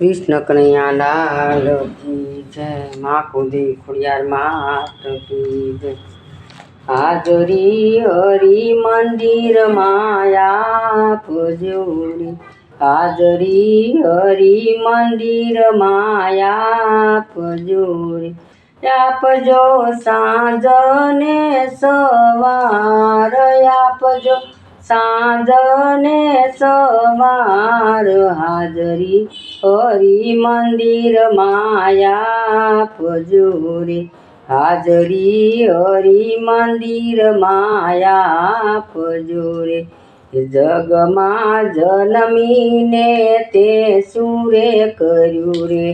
કૃષ્ણ કનૈયા લાલ કી જય, મા કુદી ખોડિયાર, માત હાજરી હરી મંદિર માયા પૂજોરી હાજરી હરી મંદિર માયા પૂજોરી આપજો સાંજ ને સવાર આપજો સાંજ ને સવાર હાજરી હરી મંદિર માયા પજોરે હાજરી હરી મંદિર માયા પજોરે જગમાં જન્મીને તે સુરે કર્યું રે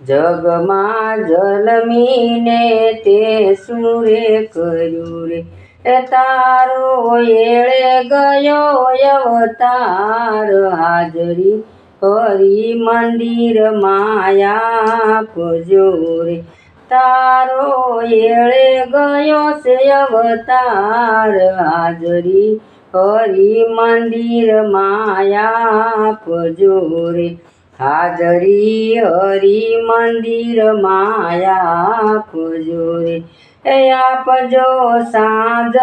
જગમાં જન્મીને તે સુરે કર્યું રે તારો એળે ગયો અવતાર, હાજરી હરી મંદિર માયા પૂજો રે. તારો એળે ગયો છે અવતાર, હાજરી હરી મંદિર માયા પૂજો હાજરી હરી મંદિર માયા પૂજો રે એ આપજો સાંજ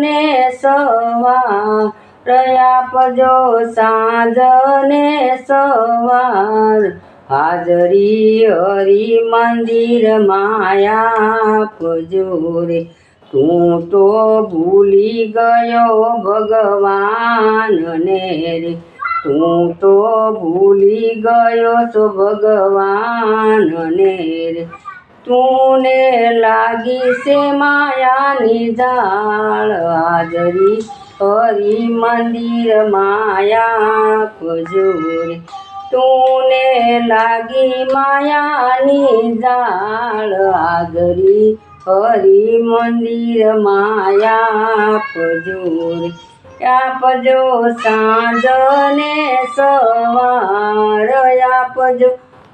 ને સવાર આપજો સાંજ ને સવાર. હાજરી હરી મંદિર માયા આપજો રે તું તો ભૂલી ગયો ભગવાન ને રે. તું તો ભૂલી ગયો છો ભગવાન ને રે તુને લાગી છે માયાની જાળ હાજરી હરી મંદિર માયા ખજૂર તુને લાગી માયાની જાળ હાજરી હરી મંદિર માયા ખજૂર આપજો સાંજ ને સવાર, આપજો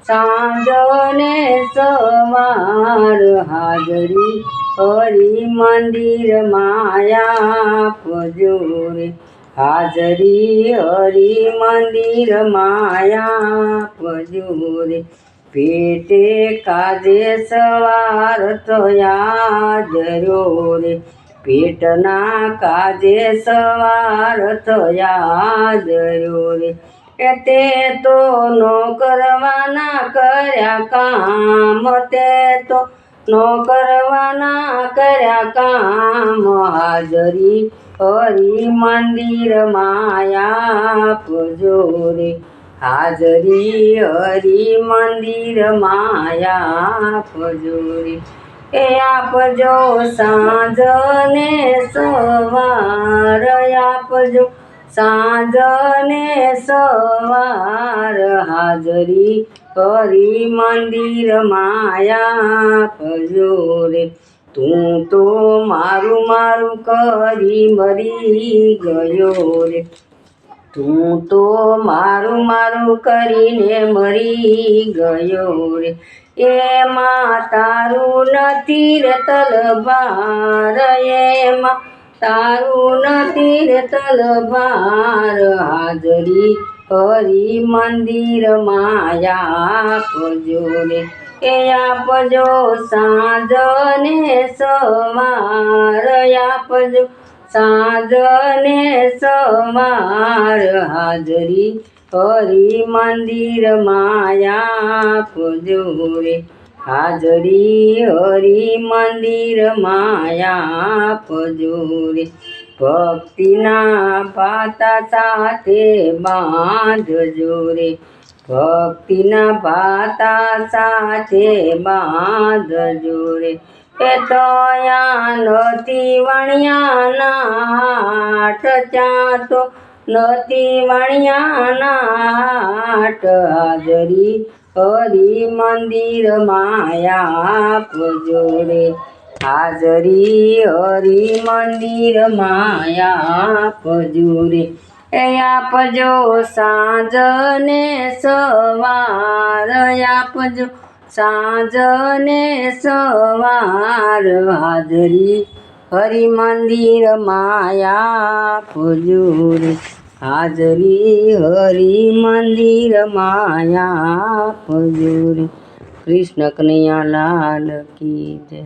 સાંજ ને સવાર. હાજરી હરી મંદિર માયા પજોરે હાજરી હરી મંદિર માયા પજોરે પેટે કાજે સવાર થયા જરો રે. પેટના કાજે સવાર થયા જરો રે. કે તે તો નો કરવાના કર્યા કામ, તે તો નો કરવાના કર્યા કામ. હાજરી હરી મંદિર માયા પૂજો રે. હાજરી હરી મંદિર માયા પૂજો રે. એ આપજો સાંજ ને સવાર આપજો સાંજ ને સવાર હાજરી કરી મંદિર માયા આપજો રે. તું તો મારું મારું કરી મરી ગયો રે. તું તો મારું મારું કરીને મરી ગયો રે. એમાં તારું નથી રે તલવાર, એમાં તારું નથી રે તલવાર. હાજરી હરી મંદિર માયા આપજો રે. એ આપજો સાંજ ને સવાર આપજો સાંજ ને સવાર હાજરી હરી મંદિર માયા આપજો રે હાજરી હરી મંદિર માયા આપજો રે ભક્તિના પાતા સાથે બાંધજો રે ભક્તિના પાતા સાથે બાંધજો રે એ તયા નથી વણિયાના ત્યાં તો નથી વણિયાના હાજરી હરી મંદિર માયા જોડે હાજરી હરી મંદિર માયા પૂજો રે એ આપજો સાંજ ને સવાર આપજો સાંજ ને સવાર હાજરી હરિ મંદિર માયા પૂજો રે હાજરી હરી મંદિર માયા આપજો રે કૃષ્ણ કનૈયા લાલ કી જય.